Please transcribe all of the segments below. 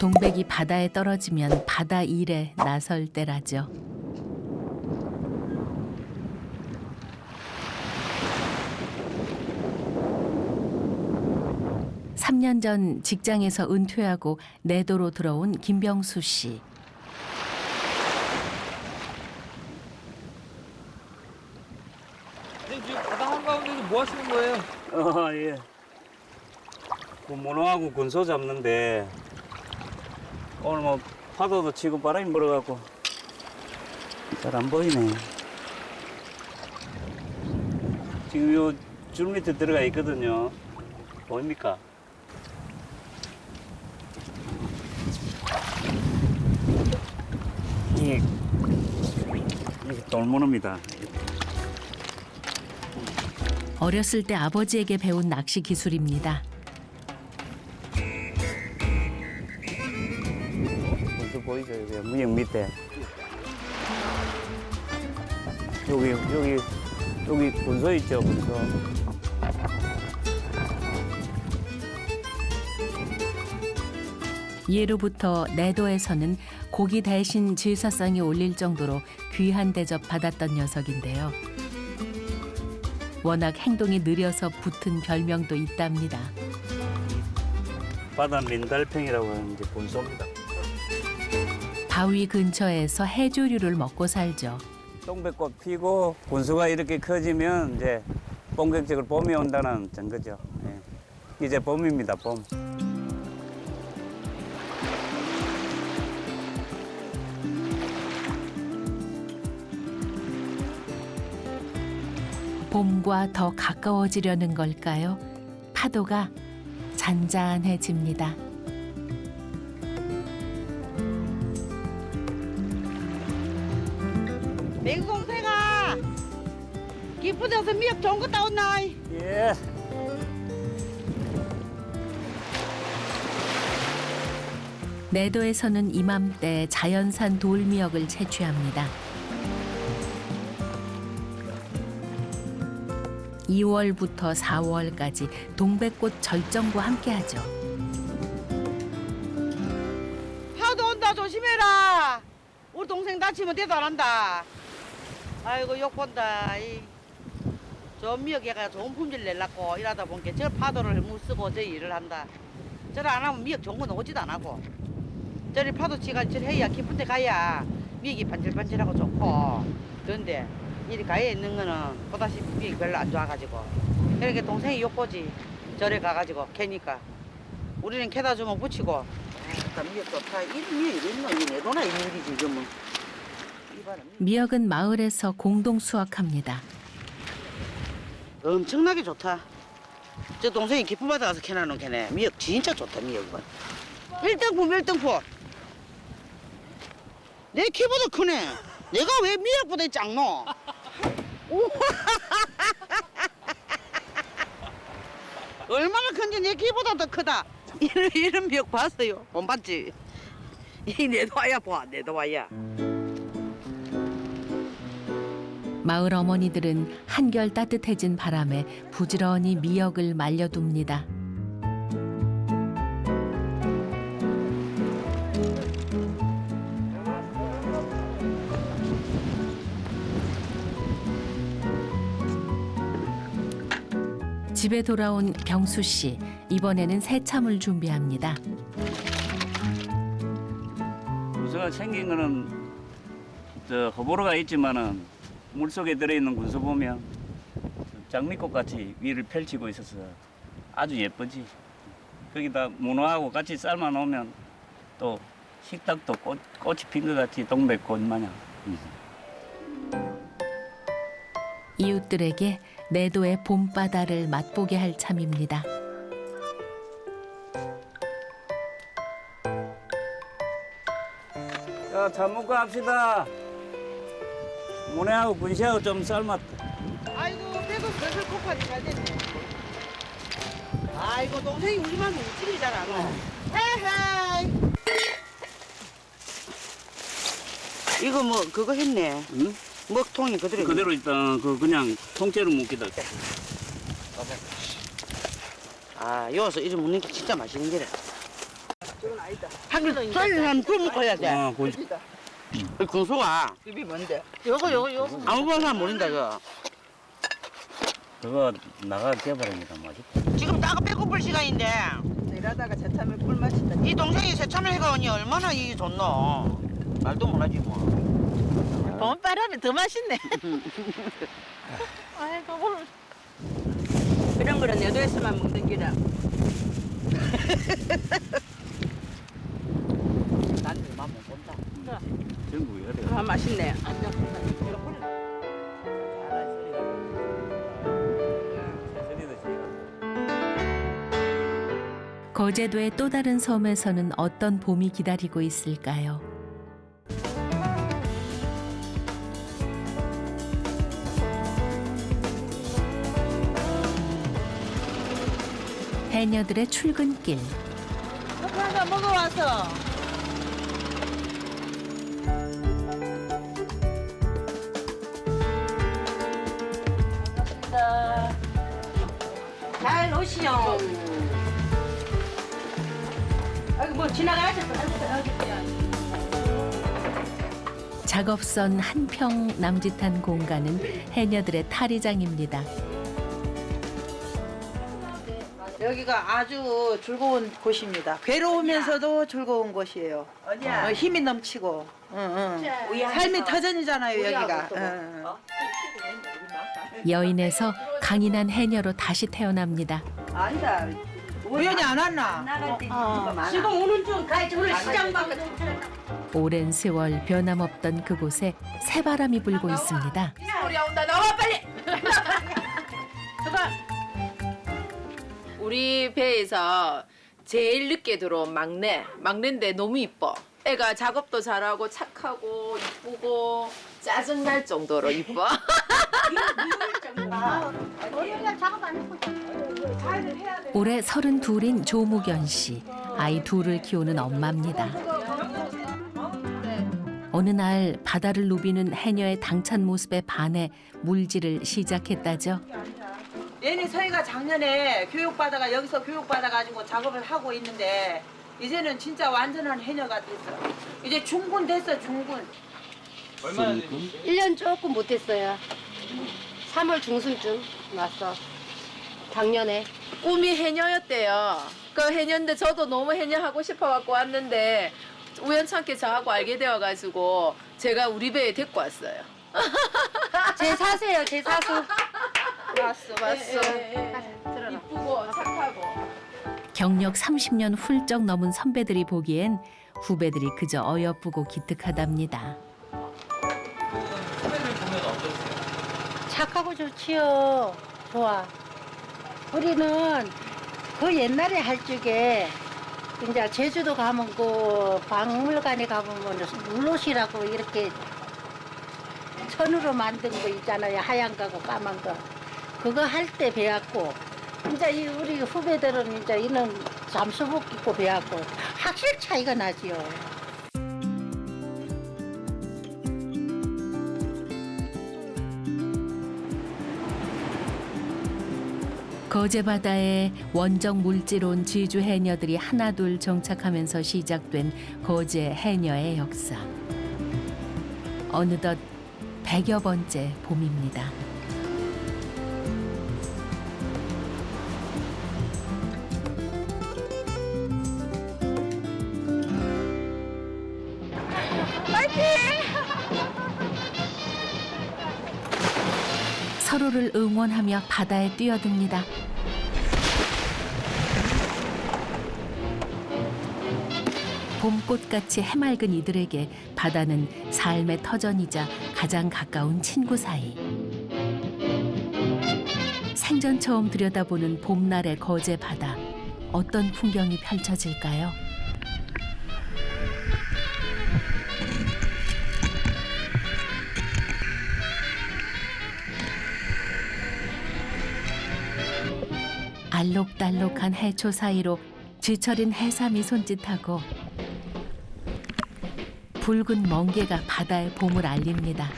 동백이 바다에 떨어지면 바다 일에 나설 때라죠. 삼 년 전 직장에서 은퇴하고 내도로 들어온 김병수 씨. 선생님 지금 바다 한가운데서 뭐 하시는 거예요? 어, 예. 그 문어하고 군소 잡는데 오늘 뭐 파도도 치고 바람이 불어갖고 잘 안 보이네. 지금 요 줄 밑에 들어가 있거든요. 보입니까? 이게, 돌문어입니다. 어렸을 때 아버지에게 배운 낚시 기술입니다. 여기 무역 밑에. 여기 여기 여기 군소 있죠 군소. 예로부터 내도에서는 고기 대신 제사상에 올릴 정도로 귀한 대접 받았던 녀석인데요. 워낙 행동이 느려서 붙은 별명도 있답니다. 바다 민달팽이라고 하는 이제 군소입니다. 바위 근처에서 해조류를 먹고 살죠. 동백꽃 피고 군소가 이렇게 커지면 이제 본격적으로 봄이 온다는 증거죠. 예. 이제 봄입니다 봄. 봄과 더 가까워지려는 걸까요? 파도가 잔잔해집니다. 기쁜 데서 미역 좋은 거 따온나 예. 내도에서는 이맘때 자연산 돌미역을 채취합니다. 2월부터 4월까지 동백꽃 절정과 함께하죠. 파도 온다 조심해라 우리 동생 다치면 대도 안 한다 아이고 욕 본다 이. 좋은 미역 얘가 좋은 품질 내려고 일하다 보니까 저 파도를 무쓰고 저 일을 한다. 저를 안 하면 미역 좋은 건 오지도 안 하고. 저리 파도 치가 저리 해야 깊은 데 가야 미역이 반질반질하고 좋고. 그런데 이리 가에 있는 거는 보다시피 미역이 별로 안 좋아가지고. 그러니까 동생이 욕보지 저리 가가지고 캐니까. 우리는 캐다 주면 붙이고. 아, 미역 좋다. 이런 미역이 있노? 이 내도나 이 미역이 지금은 미역. 미역은 마을에서 공동 수확합니다. 엄청나게 좋다. 저 동생이 깊은 바다 가서 캐놔놓은 캐네. 미역 진짜 좋다, 미역은. 1등품, 1등품. 내 키보다 크네. 내가 왜 미역보다 작노? 얼마나 큰지 내 키보다 더 크다. 이런, 이런 미역 봤어요. 못 봤지? 이 내도 와야 봐, 내도 와야. 마을 어머니들은 한결 따뜻해진 바람에 부지런히 미역을 말려둡니다. 집에 돌아온 병수 씨 이번에는 새참을 준비합니다. 군소가 생긴 거는 저 허보로가 있지만은 물 속에 들어있는 군소 보면 장미꽃 같이 위를 펼치고 있어서 아주 예쁘지. 거기다 문어하고 같이 삶아 놓으면 또 식탁도 꽃, 꽃이 핀 것 같이 동백꽃 마냥. 이웃들에게 내도의 봄바다를 맛보게 할 참입니다. 자, 자 먹고 합시다. 문어하고 군시하고 좀 삶았다. 아이고 배도 슬슬 고파지 잘 됐네. 아이고 동생이 우리만 우찌를 잘 알아. 헤헤이. 이거 뭐 그거 했네. 응? 먹통이 그대로. 있네. 그대로 일단 그 그냥 통째로 묵기다. 아 여기서 이런 먹는 게 진짜 맛있는 게래. 한글 썰린 사람 술 먹고 해야 돼. 어, 고, 그 궁수가 집이 뭔데? 요거 요거 요거 아무 보는 사람 모른다 이거. 그거 나가 깨버립니다. 맛있다. 지금 따가 배고플 시간인데 일하다가 새참을 꿀 마신다. 이 동생이 새참을 해가 오니 얼마나 이 좋노. 말도 못하지 뭐. 봄바람이 더 맛있네. 아이고 오늘 이런 거는 여도에서만 먹는 기라. 난 그만 못 본다. 해야 돼. 아 맛있네. 거제도의 또 다른 섬에서는 어떤 봄이 기다리고 있을까요? 해녀들의 출근길. 먹어와서. 잘 오시오. 아이고 뭐 지나가야지 또 작업선 한 평 남짓한 공간은 해녀들의 탈의장입니다. 여기가 아주 즐거운 곳입니다. 괴로우면서도 즐거운 곳이에요. 어, 힘이 넘치고, 응, 응. 삶이 터전이잖아요 여기가. 응, 응. 여인에서 강인한 해녀로 다시 태어납니다. 아니다. 우연히 안 왔나? 나갈 때 지금 오는 중 가야지 오늘 시장 밖에 오랜 세월 변함없던 그곳에 새바람이 불고 있습니다. 우리 온다 나와 빨리. 잠깐. 우리 배에서 제일 늦게 들어온 막내. 막내인데 너무 이뻐. 애가 작업도 잘하고 착하고 이쁘고 짜증 날 정도로 이뻐. 올해 서른 둘인 조무견 씨, 아이 둘을 키우는 엄마입니다. 어느 날 바다를 누비는 해녀의 당찬 모습에 반해 물질을 시작했다죠. 얘네 서희가 작년에 교육받아가 여기서 교육받아가지고 작업을 하고 있는데 이제는 진짜 완전한 해녀가 됐어. 이제 중군 됐어 중군. 얼마나 되니? 1년 조금 못했어요. 3월 중순쯤 왔어. 작년에. 꿈이 해녀였대요. 그 해녀인데 저도 너무 해녀 하고 싶어 갖고 왔는데 우연찮게 저하고 알게 되어 가지고 제가 우리 배에 데리고 왔어요. 제 사세요, 제 사수. 왔어, 왔어. 들어라. 이쁘고 착하고. 경력 30년 훌쩍 넘은 선배들이 보기엔 후배들이 그저 어여쁘고 기특하답니다. 착하고 좋지요. 좋아. 우리는 그 옛날에 할 적에 이제 제주도 가면 그 박물관에 가보면 물롯이라고 이렇게 천으로 만든 거 있잖아요. 하얀 거고 까만 거. 그거 할 때 배웠고 이제 이 우리 후배들은 이제 이는 잠수복 입고 배웠고 확실 차이가 나지요. 거제 바다에 원정 물질 온 지주 해녀들이 하나둘 정착하면서 시작된 거제 해녀의 역사. 어느덧 100여 번째 봄입니다. 서로를 응원하며 바다에 뛰어듭니다. 봄꽃같이 해맑은 이들에게 바다는 삶의 터전이자 가장 가까운 친구 사이. 생전 처음 들여다보는 봄날의 거제 바다. 어떤 풍경이 펼쳐질까요? 알록달록한 해초 사이로 지철인 해삼이 손짓하고 붉은 멍게가 바다의 봄을 알립니다.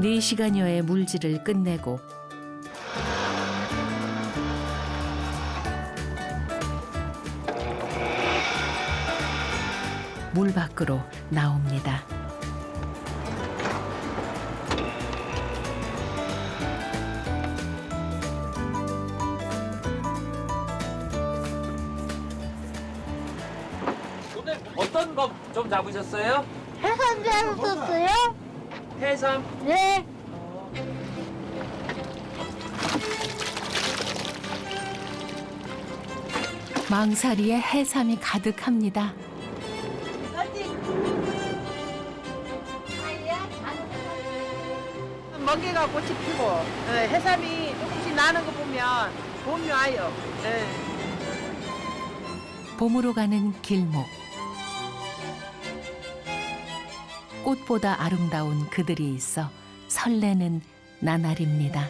네시간여의 물질을 끝내고 물 밖으로 나옵니다. 오늘 어떤 거 좀 잡으셨어요? 해산 잡으셨어요? 해삼. 네. 망사리에 해삼이 가득합니다. 멍게가 꽃이 피고 어, 해삼이 조금씩 나는 거 보면 봄이 와요. 예. 봄으로 가는 길목. 꽃보다 아름다운 그들이 있어 설레는 나날입니다.